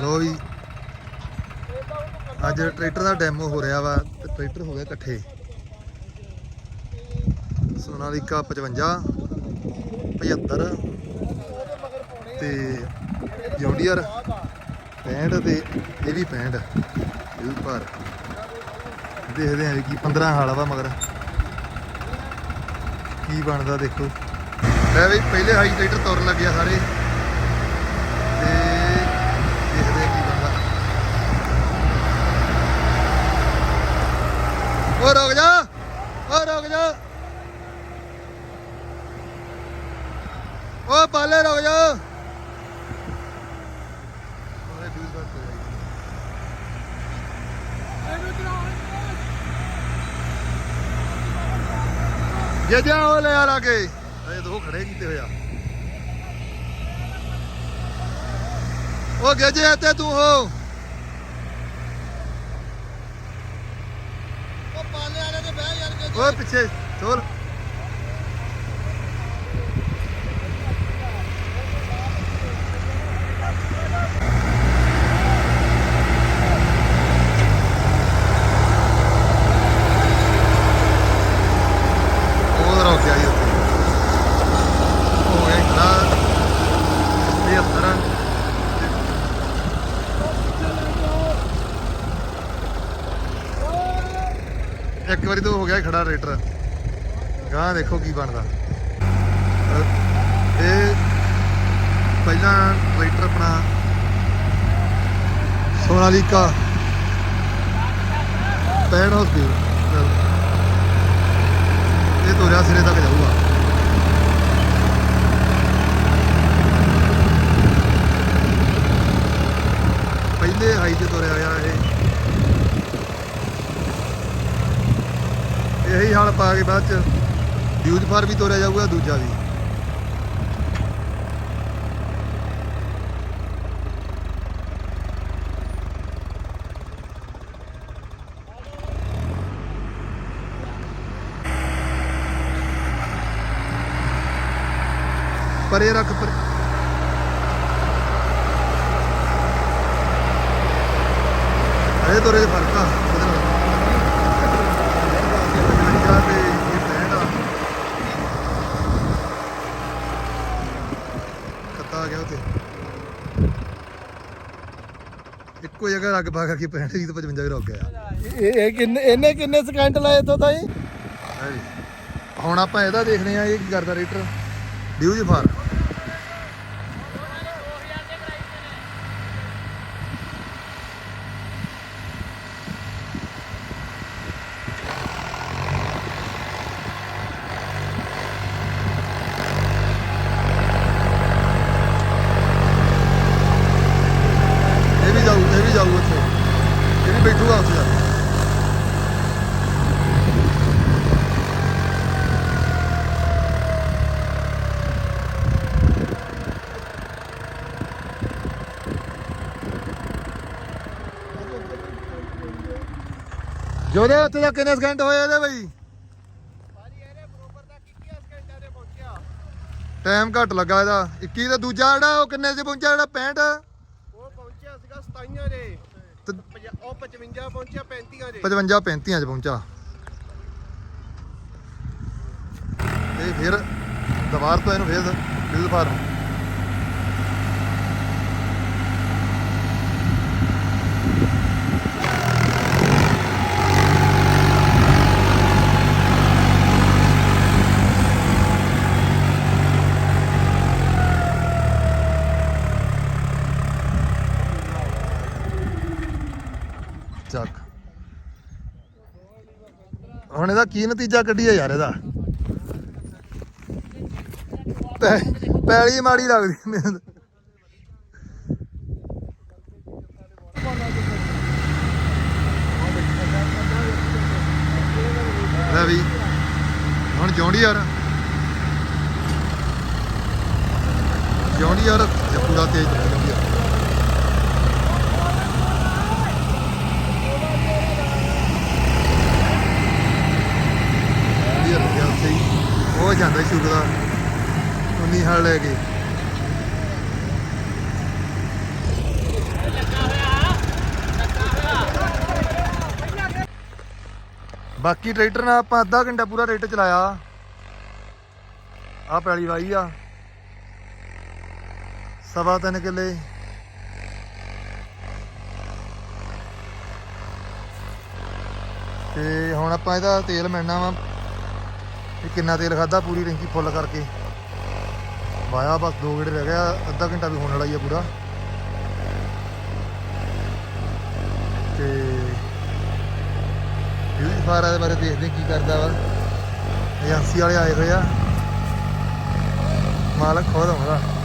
ਲੋ ਵੀ ਅੱਜ ਟਰੈਕਟਰ ਦਾ ਡੈਮੋ ਹੋ ਰਿਹਾ ਵਾ ਤੇ ਟਰੈਕਟਰ ਹੋ ਗਏ ਇਕੱਠੇ। ਸੋਨਾਲੀਕਾ 55 75 ਤੇ ਜੌਂਡੀਅਰ 65 ਤੇ ਇਹ ਵੀ 65 ਇਹ ਵੀ ਭਾਰ ਦੇਖਦੇ ਆਂ ਕੀ 15 ਹਾਲ ਵਾ ਮਗਰ। ਕੀ ਬਣਦਾ ਦੇਖੋ। ਲੈ ਵੀ ਪਹਿਲੇ ਹਾਈ ਟਰੈਕਟਰ ਤੁਰਨ ਲੱਗਿਆ ਸਾਰੇ ਤੇ ਦੇਖਦੇ ਆ ਕੀ ਬਣਦਾ ਓ ਰੁਕ ਜਾ ਓ ਰੁਕ ਜਾ ਓ ਪਾਲੇ ਰੁਕ ਜਾ। ਓਏ ਦੂਰ ਬਾਤ ਹੋ ਜਾਏਗੀ ਜੇ ਜਾ ਉਹ ਲੈ ਆ ਲਾਗੇ ਅਜੇ ਦੋ ਖੜੇ ਕੀਤੇ ਹੋਇਆ ਉਹ ਗੇਜੇ ਤੇ ਤੂੰ ਹੋ। ਉਹ ਪਾਲੇ ਵਾਲੇ ਦੇ ਬਹਿ ਯਾਰ ਕੇ ਓਏ ਪਿੱਛੇ ਚੋਲ ਉਹ ਰੁਕ ਗਿਆ ਜੀ ਉੱਥੇ ਹੋ ਗਿਆ ਖੜਾ 73 ਇੱਕ ਵਾਰੀ ਤਾਂ ਹੋ ਗਿਆ ਖੜਾ ਰੇਟਰ ਗਾਂ ਦੇਖੋ ਕੀ ਬਣਦਾ। ਇਹ ਪਹਿਲਾਂ ਟਰੈਕਟਰ ਆਪਣਾ ਸੋਨਾਲੀਕਾ 65 ਸਪੀਡ ਇਹ ਤੋਰਿਆ ਸਿਰੇ ਤੱਕ ਜਾਊਗਾ। ਪਹਿਲੇ ਹਾਈ ਤੇ ਤੋਰਿਆ ਹੋਇਆ ਇਹ ਇਹੀ ਹਾਲ ਪਾ ਕੇ ਬਾਅਦ ਚ ਡਿਊਜ ਫਾਰ ਵੀ ਤੋਰਿਆ ਜਾਊਗਾ, ਦੂਜਾ ਵੀ। ਪਰੇ ਰੱਖ, ਪਰ। ਇਹ ਤੋਰੇ ਚ ਫ਼ਰਕ ਆ ਉਹਦੇ ਨਾਲ ਪੰਜਾਹ ਤੇ ਇਹ ਪੈਂਹਠ ਆ ਖੱਤਾ ਆ ਗਿਆ ਉਤੇ ਇੱਕੋ ਜਗ੍ਹਾ ਰੱਗ ਪਾ ਕੇ 65 ਦੀ ਤੇ 55 ਰੁਕ ਗਿਆ ਇਹ ਇਹ ਕਿੰਨੇ ਇਹਨੇ ਕਿੰਨੇ ਸਕਿੰਟ ਲਾਏ ਤੋਂ ਤਾਈ? ਹੈ ਜੀ। ਹੁਣ ਆਪਾਂ ਇਹਦਾ ਦੇਖਦੇ ਆ ਇਹ ਕੀ ਕਰਦਾ ਰੇਟਰ ਡਿਊਜ ਫਾਰ ਇਹ ਵੀ ਜਾਊ ਇਹ ਵੀ ਜਾਊ ਉੱਥੇ ਇਹ ਵੀ ਉੱਥੇ ਜੋਦੇ ਉੱਥੇ ਦਾ ਕਿੰਨੇ ਸਕਿੰਟ ਹੋਏ ਇਹਦੇ ਬਈ? ਭਾਜੀ ਇਹਨੇ ਬਰੋਬਰ ਦਾ 21 ਸਕਿੰਟਾਂ ਤੇ ਪਹੁੰਚਿਆ ਟਾਈਮ ਘੱਟ ਲੱਗਾ ਇਹਦਾ। 21 ਦਾ ਦੂਜਾ ਜਿਹੜਾ, ਉਹ ਕਿੰਨੇ 'ਚ ਪਹੁੰਚਿਆ ਜਿਹੜਾ 65 ਉਹ ਪਹੁੰਚਿਆ ਸੀਗਾ 27 ਦੇ। 55 ਪਹੁੰਚਿਆ 35 ਦੇ 55 35 'ਚ ਪਹੁੰਚਾ ਇਹ ਫਿਰ ਦੁਬਾਰ ਤੋਂ ਇਹਨੂੰ ਫੇਰ ਬਿਲ ਫਾਰਮ ਹੁਣ ਇਹਦਾ ਕੀ ਨਤੀਜਾ ਕੱਢੀਏ ਯਾਰ ਇਹਦਾ? ਪੈਲੀ ਮਾੜੀ ਲੱਗਦੀ ਮੈਨੂੰ। ਲੈ ਵੀ, ਹੁਣ ਜੌਂਡੀ ਯਾਰ। ਜੌਂਡੀ ਯਾਰ ਪੂਰਾ ਤੇਜ਼ ਉਹ ਜਾਂਦਾ ਸ਼ੁਰੂ ਦਾ। ਉਨੀ ਹਲ ਲੈ ਕੇ। ਬਾਕੀ ਟਰੈਕਟਰ ਨਾਲ ਆਪਾਂ ਅੱਧਾ ਘੰਟਾ ਪੂਰਾ ਰੇਟ ਚਲਾਇਆ। ਆਹ ਪੈਲੀ ਵਾਈ ਆ। ਸਵਾ ਤਿੰਨ ਕਿੱਲੇ। ਤੇ ਹੁਣ ਆਪਾਂ ਇਹਦਾ ਤੇਲ ਮਿਲਣਾ ਵਾ। ਇਹ ਕਿੰਨਾ ਤੇਲ ਖਾਦਾ ਪੂਰੀ ਰਿੰਕੀ ਫੁੱਲ ਕਰਕੇ। ਵਾਇਆ, ਬਸ ਦੋ ਗੇੜੇ ਰਹਿ ਗਿਆ, ਅੱਧਾ ਘੰਟਾ ਵੀ ਹੋਣ ਵਾਲਾ ਹੀ ਆ ਪੂਰਾ। ਤੇ ਬਿਊਟੀ ਫਾਰਾ ਦੇ ਬਾਰੇ ਦੇਖਦੇ ਕੀ ਕਰਦਾ ਵਾ। ਏਜੰਸੀ ਵਾਲੇ ਆਏ ਹੋਏ ਆ। ਮਾਲਕ ਖੁਦ ਆਉਂਦਾ।